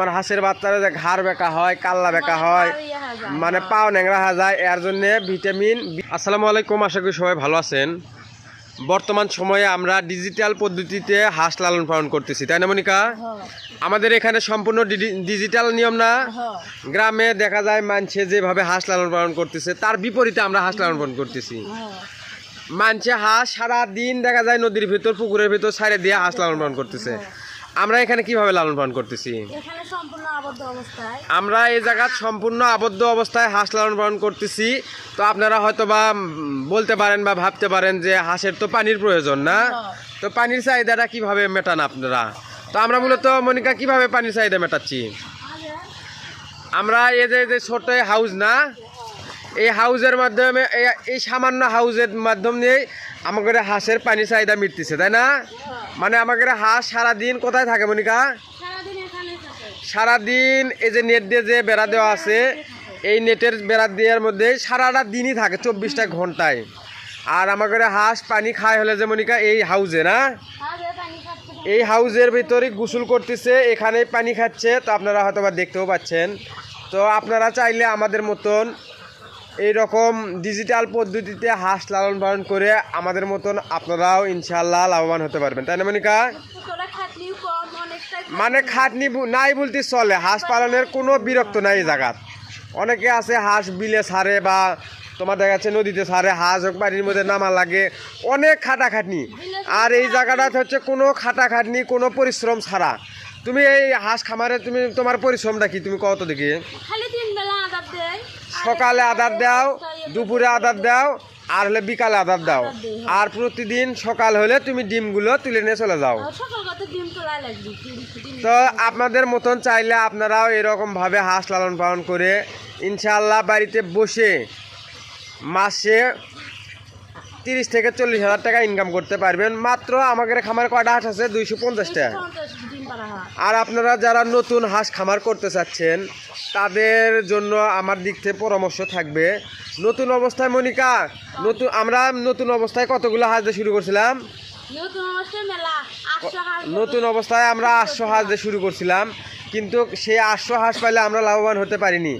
আমার হাঁসের বাচ্চারা যে ঘাড় বেঁকা হয় কাল্লা বেঁকা হয় মানে পাও ন্যাংরা হয়ে যায় এর জন্য ভিটামিন আসসালামু আলাইকুম আশা করি সবাই ভালো আছেন। বর্তমান সময়ে আমরা ডিজিটাল পদ্ধতিতে হাঁস লালন পালন করতেছি তাই না মনিকা? আমাদের এখানে সম্পূর্ণ ডিজিটাল নিয়ম না? গ্রামে দেখা যায় মানছে যেভাবে হাঁস লালন পালন করতেছে তার বিপরীতে আমরা হাঁস লালন পালন করতেছি। মানছে হাঁস সারা দিন দেখা যায় নদীর ভিতর পুকুরের ভিতর ছাড়ে দিয়ে হাঁস লালন পালন করতেছে। আমরা এখানে কীভাবে লালন পালন করতেছি? আমরা এই জায়গায় সম্পূর্ণ আবদ্ধ অবস্থায় হাঁস লালন পালন করতেছি। তো আপনারা হয়তো বা বলতে পারেন বা ভাবতে পারেন যে হাঁসের তো পানির প্রয়োজন না? তো পানির চাহিদাটা কীভাবে মেটান আপনারা? তো আমরা মূলত মনিকা কীভাবে পানির চাহিদা মেটাচ্ছি? আমরা এই যে যে ছোট হাউস না এই হাউজের মাধ্যমে এই- সামান্য হাউজের মাধ্যম মাধ্যমে আমাদের হাঁসের পানি চাহিদা মিটতেছে তাই না? মানে আমাদের হাঁস সারাদিন কোথায় থাকে মনিকা? সারাদিন এই যে নেট দিয়ে যে বেড়া দেওয়া আছে এই নেটের বেড়া দেওয়ার মধ্যে সারাটা দিনই থাকে চব্বিশটা ঘন্টায়। আর আমাদের হাঁস পানি খায় হলে যে মনিকা এই হাউজে না? এই হাউজের ভিতরে গোসল করতেছে এখানেই পানি খাচ্ছে তো আপনারা হয়তো বা দেখতেও পাচ্ছেন। তো আপনারা চাইলে আমাদের মতন এই রকম ডিজিটাল পদ্ধতিতে হাঁস লালন পালন করে আমাদের মতন আপনারাও ইনশাল্লাহ লাভবান হতে পারবেন। তাই না মনিকা? মানে খাটনি নাই বলতে চলে হাঁস পালনের কোনো বিরক্ত নাই এই জায়গার। অনেকে আছে হাঁস বিলে ছাড়ে বা তোমার দেখা যাচ্ছে নদীতে সারে হাঁস হোক বাড়ির মধ্যে নামা লাগে অনেক খাটাখাটনি। আর এই জায়গাটাতে হচ্ছে কোনো খাটাখাটনি কোনো পরিশ্রম ছাড়া। তুমি এই হাঁস খামারে তুমি তোমার পরিশ্রমটা কি? তুমি কত দেখি। খালি তিন বেলা আদার দেয়। সকালে আদার দাও দুপুরে আদার দাও আর হলে বিকালে আদার দাও। আর প্রতিদিন সকাল হলে তুমি ডিমগুলো তুলে নিয়ে চলে যাও। তো আপনাদের মতন চাইলে আপনারাও এরকম ভাবে হাঁস লালন পালন করে ইনশাল্লাহ বাড়িতে বসে মাসে তিরিশ থেকে চল্লিশ হাজার টাকা ইনকাম করতে পারবেন। মাত্র আমাদের খামার কয়টা হাঁস আছে? দুইশো পঞ্চাশটা। আর আপনারা যারা নতুন হাঁস খামার করতে চাচ্ছেন তাদের জন্য আমার দিক থেকে পরামর্শ থাকবে। নতুন অবস্থায় মনিকা নতুন আমরা নতুন অবস্থায় কতগুলো হাঁস দিয়ে শুরু করছিলাম? নতুন অবস্থায় আমরা আটশো হাঁস দিয়ে শুরু করছিলাম কিন্তু সেই আটশো হাঁস পাইলে আমরা লাভবান হতে পারিনি।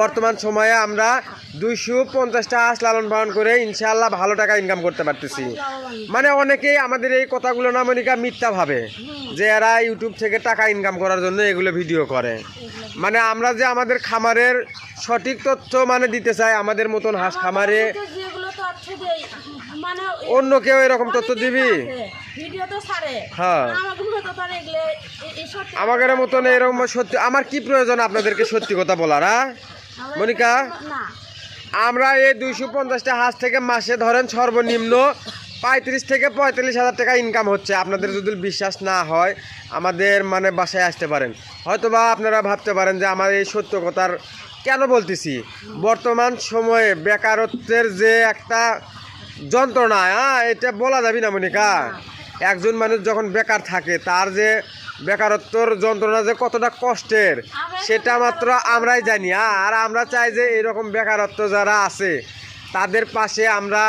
বর্তমান সময়ে আমরা দুইশো পঞ্চাশটা হাঁস লালন পালন করে ইনশাআল্লাহ ভালো টাকা ইনকাম করতে পারতেছি। মানে অনেকেই আমাদের এই কথাগুলো না মনিকা মিথ্যা ভাবে যে এরা ইউটিউব থেকে টাকা ইনকাম করার জন্য এগুলো ভিডিও করে। মানে আমরা যে আমাদের খামারের সঠিক তথ্য মানে দিতে চাই আমাদের মতন হাঁস খামারে মানে অন্য কেউ এরকম তথ্য দিবি? হ্যাঁ। আমাদের মতন এরকম সত্যি আমার কি প্রয়োজন আপনাদেরকে সত্যি কথা বলার হ্যাঁ মনিকা? আমরা এই দুইশো পঞ্চাশটা হাঁস থেকে মাসে ধরেন সর্বনিম্ন পঁয়ত্রিশ থেকে পঁয়তাল্লিশ হাজার টাকা ইনকাম হচ্ছে। আপনাদের যদি বিশ্বাস না হয়, আমাদের মানে বাসায় আসতে পারেন। হয়তোবা আপনারা ভাবতে পারেন যে আমার এই সত্য কথার কেন বলতেছি? বর্তমান সময়ে বেকারত্বের যে একটা যন্ত্রণা হ্যাঁ এটা বলা যাবে না মনিকা। একজন মানুষ যখন বেকার থাকে, তার যে বেকারত্বর যন্ত্রণা যে কতটা কষ্টের সেটা মাত্র আমরাই জানি। হ্যাঁ? আর আমরা চাই যে এরকম বেকারত্ব যারা আছে তাদের পাশে আমরা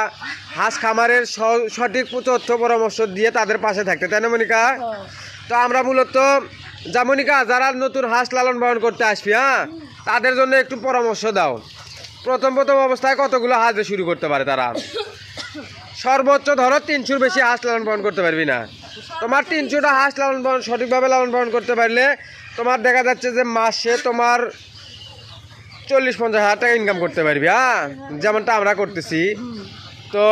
হাঁস খামারের সঠিক তথ্য পরামর্শ দিয়ে তাদের পাশে থাকতে। তাই না মনিকা? তো আমরা মূলত যা মনিকা যারা নতুন হাঁস লালন পালন করতে আসবি হ্যাঁ? তাদের জন্য একটু পরামর্শ দাও। প্রথম প্রথম অবস্থায় কতগুলো হাঁস শুরু করতে পারে তারা? সর্বোচ্চ ধরো তিনশোর বেশি হাঁস লালন পালন করতে পারবি না। তোমার তিনশোটা হাঁস লালন পালন, সঠিকভাবে লালন পালন করতে পারলে তোমার দেখা যাচ্ছে যে মাসে তোমার চল্লিশ পঞ্চাশ হাজার টাকা ইনকাম করতে পারবি হ্যাঁ? যেমনটা আমরা করতেছি। তো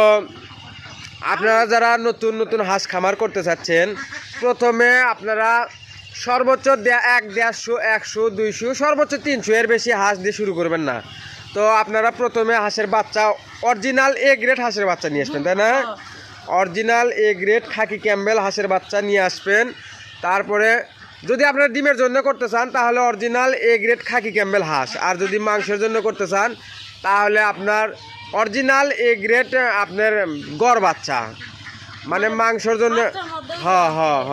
আপনারা যারা নতুন নতুন হাঁস খামার করতে চাচ্ছেন, প্রথমে আপনারা সর্বোচ্চ এক, দেড়শো, একশো, দুইশো, সর্বোচ্চ তিনশো এর বেশি হাঁস দিয়ে শুরু করবেন না। তো আপনারা প্রথমে হাঁসের বাচ্চা অরিজিনাল এ গ্রেড হাঁসের বাচ্চা নিয়ে আসবেন, তাই না? Original A grade khaki Campbell হাঁসের বাচ্চা নিয়ে আসবেন। তারপরে যদি আপনারা ডিমের জন্য করতে চান তাহলে original A grade khaki Campbell হাঁস। আর যদি মাংসের জন্য করতে চান তাহলে আপনার অরিজিনাল এ গ্রেড আপনার গড় বাচ্চা। মানে মাংসর জন্য হ হ হ।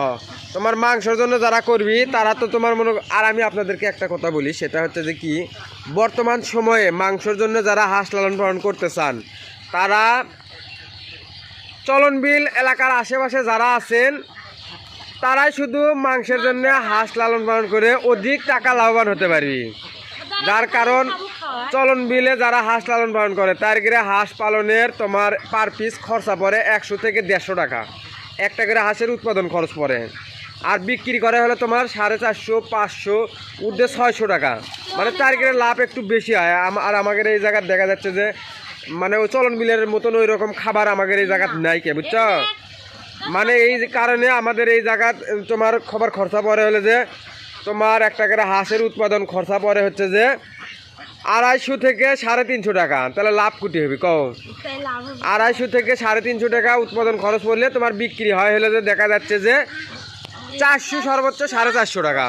তোমার মাংসর জন্য যারা করবি তারা তো তোমার মনে আর আমি আপনাদেরকে একটা কথা বলি সেটা হচ্ছে যে কি বর্তমান সময়ে মাংসর জন্য যারা হাঁস লালন পালন করতে চান তারা চলনবিল এলাকার আশেপাশে যারা আছেন, তারাই শুধু মাংসের জন্য হাঁস লালন পালন করে অধিক টাকা লাভবান হতে পারবি যার কারণ চলন বিলে যারা হাঁস লালন পালন করে, তার গিরে হাঁস পালনের তোমার পার পিস খরচা পড়ে একশো থেকে দেড়শো টাকা। একটা করে হাঁসের উৎপাদন খরচ পড়ে। আর বিক্রি করা হলে তোমার সাড়ে চারশো, পাঁচশো ঊর্ধ্বে ছয়শো টাকা। মানে তার গিরে লাভ একটু বেশি হয়। আর আমাদের এই জায়গায় দেখা যাচ্ছে যে মানে ওই চলন বিলের মতন ওই রকম খাবার আমাদের এই জায়গাত নাই কে বুঝছ মানে এই কারণে আমাদের এই জায়গাত তোমার খবর খরচা পড়ে হলে যে তোমার একটা করে হাঁসের উৎপাদন খরচা পড়ে হচ্ছে যে আড়াইশো থেকে সাড়ে তিনশো টাকা তাহলে লাভ কুটি হবে কও। আড়াইশো থেকে সাড়ে তিনশো টাকা উৎপাদন খরচ পড়লে তোমার বিক্রি হয় হলে যে দেখা যাচ্ছে যে চারশো সর্বোচ্চ সাড়ে চারশো টাকা।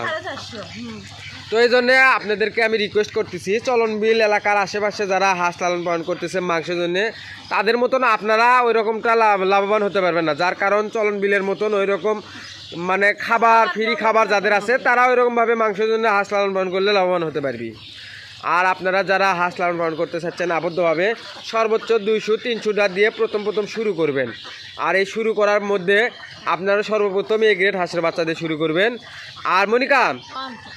তো এই জন্যে আপনাদেরকে আমি রিকোয়েস্ট করতেছি চলনবিল এলাকার আশেপাশে যারা হাঁস লালন পালন করতেছে মাংসের জন্যে, তাদের মতন আপনারা ওই রকমটা লাভ লাভবান হতে পারবেন না। যার কারণ চলনবিলের মতন ওই রকম মানে খাবার ফ্রি খাবার যাদের আছে, তারা ওই রকমভাবে মাংসের জন্য হাঁস লালন পালন করলে লাভবান হতে পারবি। আর আপনারা যারা হাঁস লালন পালন করতে চাচ্ছেন আবদ্ধভাবে, সর্বোচ্চ দুইশো তিনশোটা দিয়ে প্রথম প্রথম শুরু করবেন। আর এই শুরু করার মধ্যে আপনারা সর্বপ্রথম এ গ্রেড হাঁসের বাচ্চা দিয়ে শুরু করবেন। আর মনিকা,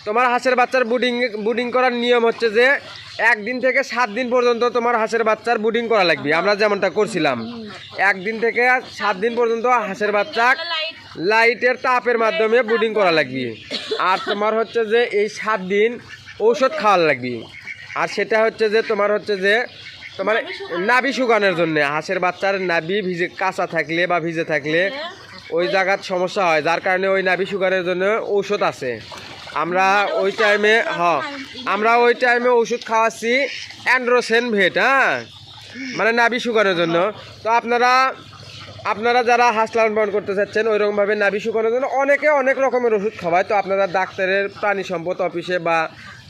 তোমার হাঁসের বাচ্চার বুডিং বুডিং করার নিয়ম হচ্ছে যে, একদিন থেকে সাত দিন পর্যন্ত তোমার হাঁসের বাচ্চার বুডিং করা লাগবে। আমরা যেমনটা করছিলাম, একদিন থেকে সাত দিন পর্যন্ত হাঁসের বাচ্চা লাইটের তাপের মাধ্যমে বুডিং করা লাগবে। আর তোমার হচ্ছে যে এই সাত দিন ঔষধ খাওয়ার লাগবে। আর সেটা হচ্ছে যে তোমার হচ্ছে যে তোমার নাভি শুকানোর জন্য। হাঁসের বাচ্চার নাভি ভিজে কাঁচা থাকলে বা ভিজে থাকলে ওই জায়গার সমস্যা হয় যার কারণে ওই নাভি শুকানোর জন্য ঔষধ আছে। আমরা ওই টাইমে হ আমরা ওই টাইমে ওষুধ খাওয়াচ্ছি অ্যান্ড্রোসেন ভেট হ্যাঁ? মানে নাভি শুকানোর জন্য। তো আপনারা আপনারা যারা হাঁস লালন পালন করতে চাচ্ছেন ওইরকমভাবে নাভি শুকানোর জন্য অনেকে অনেক রকমের ওষুধ খাওয়ায়। তো আপনারা ডাক্তারের প্রাণী সম্পদ অফিসে বা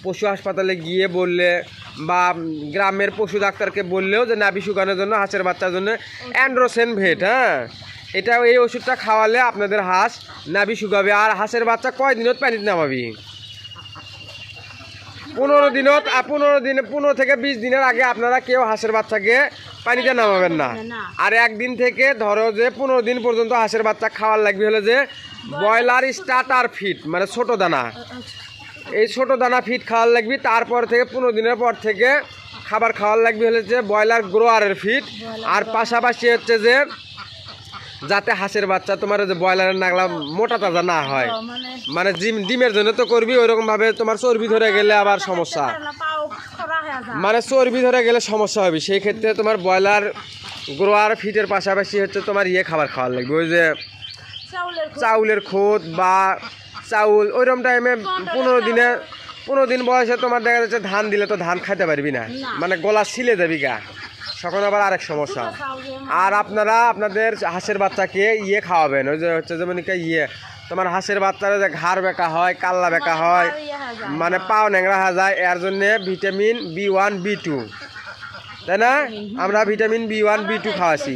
পশু হাসপাতালে গিয়ে বললে বা গ্রামের পশু ডাক্তারকে বললেও যে নাভি শুকানোর জন্য হাঁসের বাচ্চার জন্য অ্যান্ড্রোসেন ভেট হ্যাঁ? এটা এই ওষুধটা খাওয়ালে আপনাদের হাঁস নাভি শুকাবে। আর হাঁসের বাচ্চা কয় দিনত পানিতে নামাবি? পনেরো দিনত পনেরো দিন পনেরো থেকে বিশ দিনের আগে আপনারা কেউ হাঁসের বাচ্চাকে পানিতে নামাবেন না। না। আর একদিন থেকে ধরো যে পনেরো দিন পর্যন্ত হাঁসের বাচ্চা খাওয়ার লাগবে হলে যে ব্রয়লার স্টার্টার ফিট মানে ছোট দানা। এই ছোট দানা ফিট খাওয়ার লাগবে তারপর থেকে পনেরো দিনের পর থেকে খাবার খাওয়ার লাগবে হলে যে ব্রয়লার গ্রোয়ারের ফিট আর পাশাপাশি হচ্ছে যে যাতে হাঁসের বাচ্চা তোমার যে ব্রয়লারের নাগলা মোটা তাজা না হয়। মানে জিম ডিমের জন্য তো করবি ওইরকম ভাবে তোমার চর্বি ধরে গেলে আবার সমস্যা। মানে চর্বি ধরে গেলে সমস্যা হবে। সেই ক্ষেত্রে তোমার ব্রয়লার গ্রোয়ার ফিটের পাশাপাশি হচ্ছে তোমার ইয়ে খাবার খাওয়ার লাগবে। ওই যে। চাউলের খোদ বা চাউল ওইরকম টাইমে পনেরো দিনে পনেরো দিন বয়সে তোমার দেখা যাচ্ছে ধান দিলে তো ধান খাইতে পারবি না। মানে গলা ছিলে যাবি গা। তখন আবার আরেক সমস্যা। আর আপনারা আপনাদের হাঁসের বাচ্চাকে ইয়ে খাওয়াবেন। ওই যে হচ্ছে যেমন ইয়ে। তোমার হাঁসের বাচ্চারা যে ঘাড় বেঁকা হয় কাল্লা বেঁকা হয় ইয়ে হয়ে। মানে পাও ন্যাংরা হয়ে যায়। এর জন্য vitamin B one B two. তাই না? আমরা vitamin B one B two খাওয়াছি।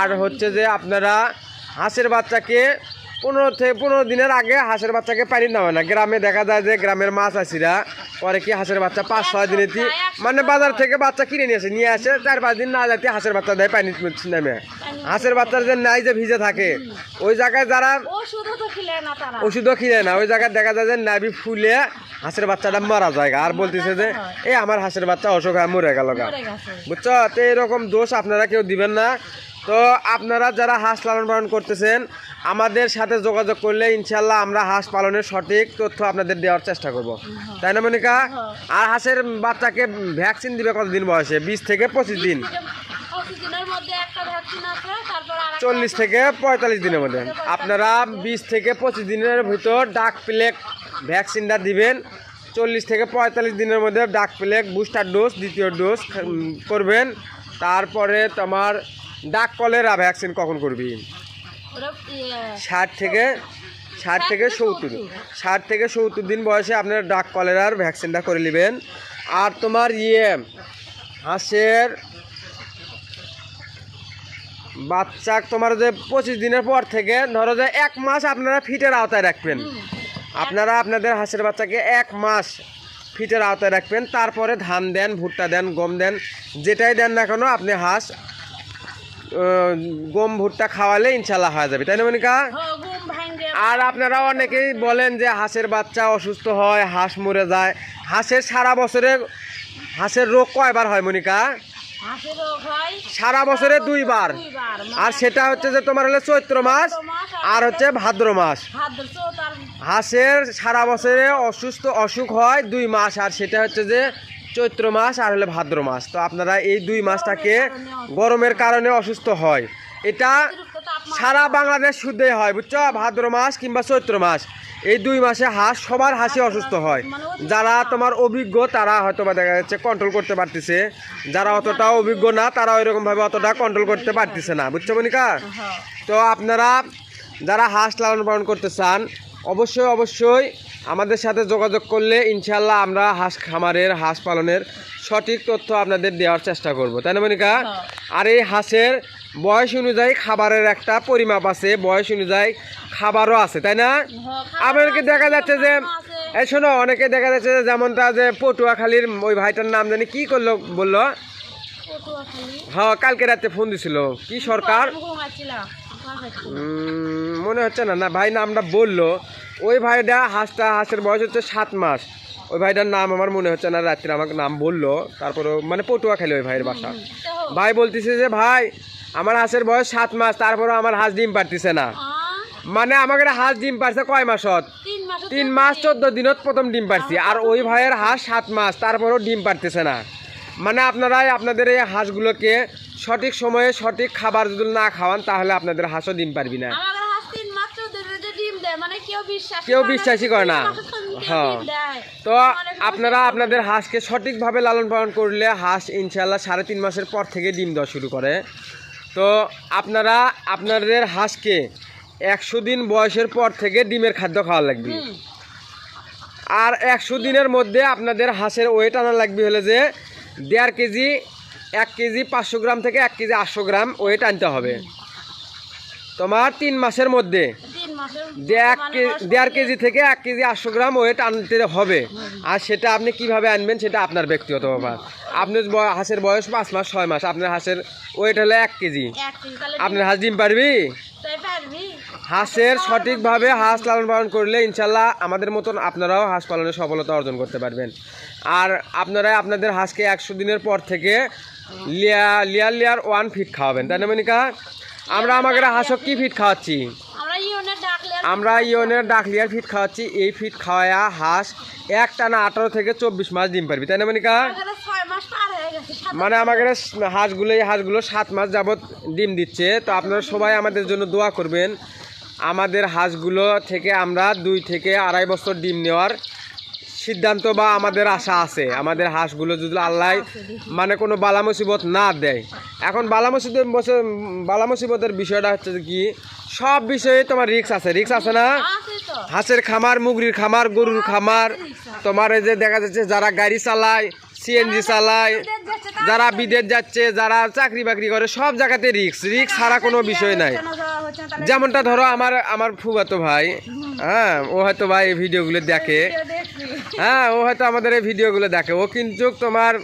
আর হচ্ছে যে আপনারা হাঁসের বাচ্চাকে পনেরো থেকে পনেরো দিনের আগে হাঁসের বাচ্চাকে পানি দেওয়া না। গ্রামে দেখা যায় যে গ্রামের মাছ আছিরা পরে কি হাঁসের বাচ্চা পাঁচ ছয় দিনে মানে বাজার থেকে বাচ্চা কিনে নিয়ে আসে নিয়ে আসে চার পাঁচ দিন না যাতে হাঁসের বাচ্চা দেয় পানি নেমে। হাঁসের বাচ্চার যে নাই যে ভিজে থাকে ওই জায়গায় যারা ওষুধও খিলে না ওই জায়গায় দেখা যায় যে নাবি ফুলে হাঁসের বাচ্চাটা মারা যায়। আর বলতেছে যে এই আমার হাঁসের বাচ্চা অসুখ হয়ে মরে গেল গা। বুঝছ? তো এরকম দোষ আপনারা কেউ দিবেন না। তো আপনারা যারা হাঁস লালন পালন করতেছেন, আমাদের সাথে যোগাযোগ করলে ইনশাল্লাহ আমরা হাঁস পালনের সঠিক তথ্য আপনাদের দেওয়ার চেষ্টা করব। তাই না, মনিকা? আর হাঁসের বাচ্চাকে ভ্যাকসিন দিবে কতদিন বয়সে? বিশ থেকে পঁচিশ দিন। চল্লিশ থেকে পঁয়তাল্লিশ দিনের মধ্যে। আপনারা বিশ থেকে পঁচিশ দিনের ভিতর ডাক প্লেক ভ্যাকসিনটা দিবেন। চল্লিশ থেকে পঁয়তাল্লিশ দিনের মধ্যে ডাক প্লেক বুস্টার ডোজ, দ্বিতীয় ডোজ করবেন। তারপরে তোমার ডাক কলেরা ভ্যাকসিন কখন করবি? ষাট থেকে ষাট থেকে সত্তর, ষাট থেকে সত্তর দিন বয়সে আপনার ডাক কলেরার ভ্যাকসিনটা করে নেবেন। আর তোমার ইয়ে হাঁসের বাচ্চা তোমার যে পঁচিশ দিনের পর থেকে ধরো যে এক মাস আপনারা ফিটের আওতায় রাখবেন। আপনারা আপনাদের হাঁসের বাচ্চাকে এক মাস ফিটের আওতায় রাখবেন, তারপরে ধান দেন, ভুট্টা দেন, গম দেন, যেটাই দেন না কেন আপনি হাঁস গম ভুট্টা খাওয়ালে ইনশাল্লাহ হয়ে যাবে তাই না মনিকা? আর আপনারা অনেকেই বলেন যে হাঁসের বাচ্চা অসুস্থ হয় হাঁস মরে যায়। হাঁসের সারা বছরে হাঁসের রোগ কয়বার হয় মনিকা? সারা বছরে দুইবার। দুইবার। আর সেটা হচ্ছে যে তোমার হলো চৈত্র মাস আর হচ্ছে ভাদ্র মাস। হাঁসের সারা বছরে অসুস্থ অসুখ হয় দুই মাস। আর সেটা হচ্ছে যে চৈত্র মাস আর হলে ভাদ্র মাস। তো আপনারা এই দুই মাসটাকে গরমের কারণে অসুস্থ হয়। এটা সারা বাংলাদেশ শুদ্ধই হয়, বুঝছ? ভাদ্র মাস কিংবা চৈত্র মাস। এই দুই মাসে হাঁস, সবার হাসি অসুস্থ হয়। যারা তোমার অভিজ্ঞ, তারা হয়তো বা দেখা যাচ্ছে কন্ট্রোল করতে পারতেছে। যারা অতটা অভিজ্ঞ না, তারা ওইরকম ভাবে অতটা কন্ট্রোল করতে পারতেছে না। বুঝছ, মনিকা। তো আপনারা যারা হাঁস লালন পালন করতে চান, অবশ্যই অবশ্যই আমাদের সাথে যোগাযোগ করলে ইনশাল্লাহ আমরা হাঁস খামারের হাঁস পালনের সঠিক তথ্য আপনাদের দেওয়ার চেষ্টা করব। তাই না মনিকা? হ্যাঁ। আর এই হাঁসের বয়স অনুযায়ী খাবারের একটা পরিমাপ আছে বয়স অনুযায়ী খাবারও আছে তাই না? হ্যাঁ, আমাদেরকে দেখা যাচ্ছে যে এই শোনো অনেকে দেখা যাচ্ছে যে যেমনটা যে পটুয়াখালীর ওই ভাইটার নাম জানি কি করল বলল? হ্যাঁ কালকে রাতে ফোন দিছিল। কি সরকার? মনে হচ্ছে না না ভাই নামটা বলল। ওই ভাইটা হাঁসটা হাঁসের বয়স হচ্ছে সাত মাস। ওই ভাইটার নাম আমার মনে হচ্ছে না রাত্রে আমাকে নাম বলল। তারপরে মানে পটুয়া খেলে ওই ভাইয়ের বাসা। ভাই বলতেছে যে ভাই আমার হাঁসের বয়স সাত মাস তারপরে আমার হাঁস ডিম পারতেছে না। মানে আমাকে হাঁস ডিম পারছে কয় মাসত তিন মাস তিন মাস চোদ্দ দিনত প্রথম ডিম পারছি আর ওই ভাইয়ের হাঁস সাত মাস তারপরেও ডিম পারতেছে না। মানে আপনারাই আপনাদের এই হাঁসগুলোকে সঠিক সময়ে সঠিক খাবার যদি না খাওয়ান তাহলে আপনাদের হাঁসও ডিম পারবি না। মানে কেউ বিশ্বাসই করে না। হ্যাঁ। তো আপনারা আপনাদের হাঁসকে সঠিকভাবে লালন পালন করলে হাঁস ইনশাল্লাহ সাড়ে তিন মাসের পর থেকে ডিম দেওয়া শুরু করে। তো আপনারা আপনাদের হাঁসকে একশো দিন বয়সের পর থেকে ডিমের খাদ্য খাওয়া লাগবে। আর একশো দিনের মধ্যে আপনাদের হাঁসের ওয়েট আনা লাগবে হলে যে দেড় কেজি এক কেজি পাঁচশো গ্রাম থেকে এক কেজি আটশো গ্রাম ওয়েট আনতে হবে। তোমার তিন মাসের মধ্যে দেড় মানে দেড় কেজি থেকে এক কেজি আটশো গ্রাম ওয়েট আনতে হবে। আর সেটা আপনি কীভাবে আনবেন সেটা আপনার ব্যক্তিগত ব্যাপার। আপনার হাঁসের বয়স পাঁচ মাস ছয় মাস আপনার হাঁসের ওয়েট হলো এক কেজি। আপনার হাঁস ডিম পারবি? পারবি। হাঁসের সঠিকভাবে হাঁস লালন পালন করলে ইনশাল্লাহ আমাদের মতন আপনারাও হাঁস পালনে সফলতা অর্জন করতে পারবেন। আর আপনারা আপনাদের হাঁসকে একশো দিনের পর থেকে লিয়া লিয়ার লিয়ার ওয়ান ফিট খাওয়াবেন তাই না মনিকা? আমরা আমাদের হাঁসক কি ফিট খাওয়াচ্ছি? আমরা ইয়নের ডাকলিয়ার ফিট খাওয়াচ্ছি। এই ফিট খাওয়ায়া হাঁস এক টানা আঠারো থেকে চব্বিশ মাস ডিম পারবি তাই না মনিকা? মানে আমাদের হাঁসগুলো এই হাঁসগুলো সাত মাস যাবত ডিম দিচ্ছে তো আপনারা সবাই আমাদের জন্য দোয়া করবেন। আমাদের হাঁসগুলো থেকে আমরা দুই থেকে আড়াই বছর ডিম নেওয়ার সিদ্ধান্ত বা আমাদের আশা আছে। আমাদের হাঁসগুলো যদি আল্লাহ মানে কোনো বালা মুসিবত না দেয়। এখন বালা মুসিবত বালা মুসিবতের বিষয়টা হচ্ছে কি সব বিষয়ে তোমার রিক্স আছে। রিক্স আছে না? হাঁসের খামার মুগরির খামার গরুর খামার। তোমার এই যে দেখা যাচ্ছে যারা গাড়ি চালায় সিএনজি চালায় যারা বিদেশ যাচ্ছে যারা চাকরি বাকরি করে সব জায়গাতে রিক্স রিক্স ছাড়া কোনো বিষয় নাই। যেমনটা ধরো আমার আমার ফুবাতো ভাই হ্যাঁ ও হয়তো ভাই এই ভিডিওগুলো দেখে। হ্যাঁ ও হয়তো আমাদের এই ভিডিওগুলো দেখে। ও কিন্তু তোমার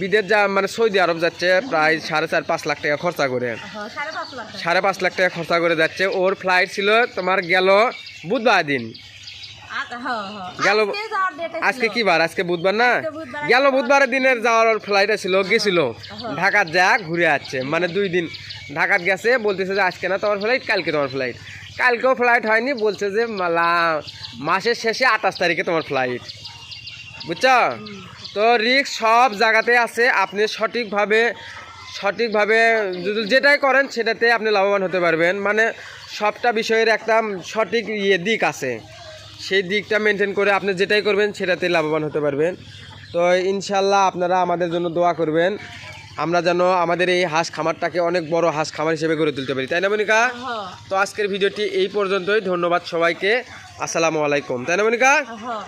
বিদেশ যা মানে সৌদি আরব যাচ্ছে প্রায় সাড়ে চার পাঁচ লাখ টাকা খরচা করে। সাড়ে পাঁচ লাখ সাড়ে পাঁচ লাখ টাকা খরচা করে যাচ্ছে। ওর ফ্লাইট ছিল তোমার গেল বুধবার দিন। গেল আজকে কি বার? আজকে বুধবার না? বুধবার। গেল বুধবারের দিনের যাওয়ার ফ্লাইট ছিল গেছিল। ঢাকার যা ঘুরে আসছে। মানে দুই দিন ঢাকাত গেছে বলতেছে যে আজকে না তোমার ফ্লাইট কালকে তোমার ফ্লাইট কালকেও ফ্লাইট হয়নি, বলছে যে মাসের শেষে আঠাশ তারিখে তোমার ফ্লাইট বুঝছ? তো রিক্স সব জায়গাতে আছে, আপনি সঠিকভাবে সঠিকভাবে যেটাই করেন সেটাতে আপনি লাভবান হতে পারবেন। মানে সবটা বিষয়ের একটা সঠিক ইয়ে দিক আছে। সেই দিকটা মেনটেন করে আপনি যেটাই করবেন সেটাতে লাভবান হতে পারবেন। তো ইনশাল্লাহ আপনারা আমাদের জন্য দোয়া করবেন। আমরা যেন আমাদের এই হাঁস খামারটাকে অনেক বড় হাঁস খামার হিসেবে গড়ে তুলতে পারি। তাই না মনিকা? তো আজকের ভিডিওটি এই পর্যন্তই। ধন্যবাদ সবাইকে। আসসালামু আলাইকুম। তাই না মনিকা? হ্যাঁ।